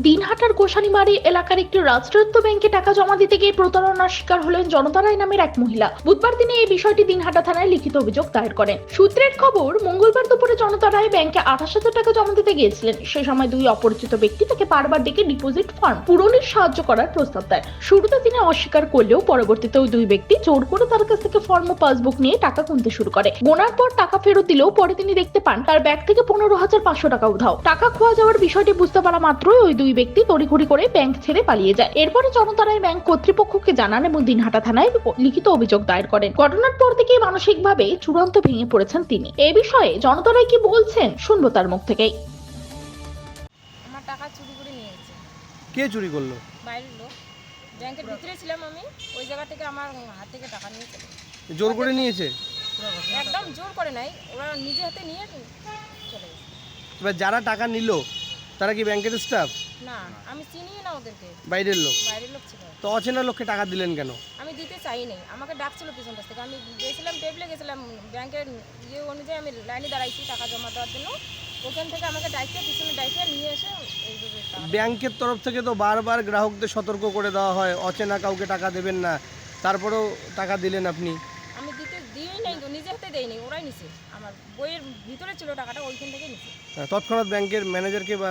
দিনহাটার গোসানিমারি এলাকার একটি রাষ্ট্রায়ত্ত ব্যাংকে টাকা জমা দিতে গিয়ে প্রতারণার শিকার হলেন জনতা রায় নামের এক মহিলা। বুধবার দিনে এই বিষয়টি দিনহাটা থানায় লিখিত অভিযোগ দায়ের করেন। সূত্রের খবর, মঙ্গলবার জনতা রায় ব্যাংকে আঠাশ হাজার টাকা জমা দিতে গিয়েছিলেন। সে সময় দুই অপরিচিত ব্যক্তি তাকে বারবার ডেকে ডিপোজিট ফর্ম পূরণের সাহায্য করার প্রস্তাব দেয়। শুরুতে তিনি অস্বীকার করলেও পরবর্তীতে ওই দুই ব্যক্তি জোর করে তার কাছ থেকে ফর্ম ও পাসবুক নিয়ে টাকা গুনতে শুরু করে। গোনার পর টাকা ফেরত দিলেও পরে তিনি দেখতে পান, তার ব্যাগ থেকে পনেরো হাজার পাঁচশো টাকা উধাও। টাকা খোয়া যাওয়ার বিষয়টি বুঝতে পারা মাত্রই ওই দুই ব্যক্তি তড়িঘড়ি করে ব্যাংক ছেড়ে পালিয়ে যায়। এরপরে জনতারায় ব্যাংক কর্তৃপক্ষকে জানান এবং দিনহাটা থানায় লিখিত অভিযোগ দায়ের করেন। ঘটনার পর থেকেই মানসিকভাবে চূড়ান্ত ভেঙে পড়েছেন তিনি। এ বিষয়ে জনতারায় কি বলছেন? শুনব তার মুখ থেকেই। আমার টাকা চুরি করে নিয়ে গেছে। কে চুরি করল? বাইরের লোক। ব্যাংকের ভিতরে ছিলাম আমি ওই জায়গা থেকে আমার হাত থেকে টাকা নিয়ে চলে জোর করে নিয়েছে? একদম জোর করে নাই ওরা নিজে হাতে নিয়ে চলে গেছে। এবার যারা টাকা নিল তারা কি ব্যাংকের স্টাফ না আমি চিনি না ওদেরকে। বাইরের লোক? বাইরের লোক ছিল। তো অচেনা লোককে টাকা দিলেন কেন? দিতে চাই নাই আমাকে ডাকছিল পিছন কাছ থেকে। আমি গেছিলাম টেবিলে গেছিলাম ব্যাংকের ইয়ে অনুযায়ী আমি লাইনে দাঁড়াইছি টাকা জমা দেওয়ার জন্য। ওখান থেকে আমাকে ডাইকে পিছনে ডাইকে নিয়ে এসে ব্যাংকের তরফ থেকে তো বারবার গ্রাহকদের সতর্ক করে দেওয়া হয়, অচেনা কাউকে টাকা দেবেন না, তারপরেও টাকা দিলেন আপনি। নিজে হাতে দেয়নি ওরাই নিছে। আমার বইয়ের ভিতরে ছিল টাকাটা ওইখান থেকে নিছে। তৎক্ষণাৎ ব্যাংকের ম্যানেজারকে বা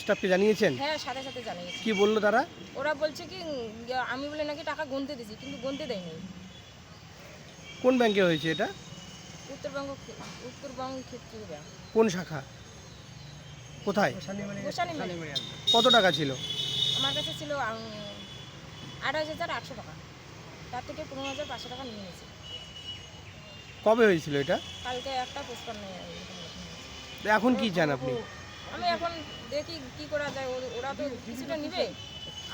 স্টাফকে জানিয়েছেন? হ্যাঁ সাথে সাথে জানিয়েছি। কি বলল তারা? ওরা বলছে কি আমি বলে নাকি টাকা গুনতে দিছি কিন্তু গুনতে দেয়নি। কোন ব্যাংকে হয়েছে এটা? উত্তরবঙ্গ উত্তরবঙ্গ ক্ষেত্রীয় ব্যাংক। কোন শাখা? কোথায়? কত টাকা ছিল? আমার কাছে ছিল আঠাশ হাজার আটশো টাকা। তার থেকে পনেরো হাজার পাঁচশো টাকা নিয়ে নিয়েছি। কবে হয়েছিল এটা? কালকে একটা পুষ্পার নিয়ে এখন কি চান আপনি? আমি এখন দেখি কি করা যায়। ওরা তো কিছুটা নিবে।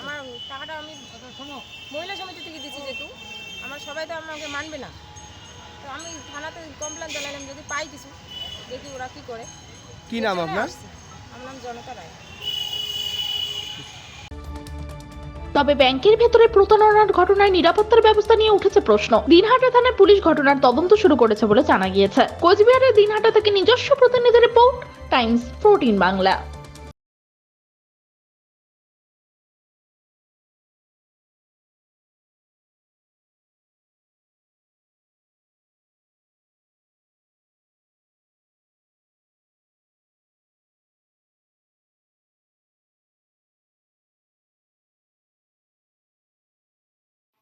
আমার টাকাটা আমি মহিলা সমিতি থেকে দিচ্ছি যেহেতু। আমার সবাই তো আমাকে মানবে না। তো আমি থানাতে কমপ্লেন জানালাম যদি পাই কিছু দেখি ওরা কি করে। কি নাম আপনার? আমার নাম জনতা রায়। তবে ব্যাংকের ভেতরে প্রতারণার ঘটনায় নিরাপত্তার ব্যবস্থা নিয়ে উঠেছে প্রশ্ন। দিনহাটা থানায় পুলিশ ঘটনার তদন্ত শুরু করেছে বলে জানা গিয়েছে। কোচবিহারের দিনহাটা থেকে নিজস্ব প্রতিনিধি রিপোর্ট, টাইমস ফোরটিন বাংলা।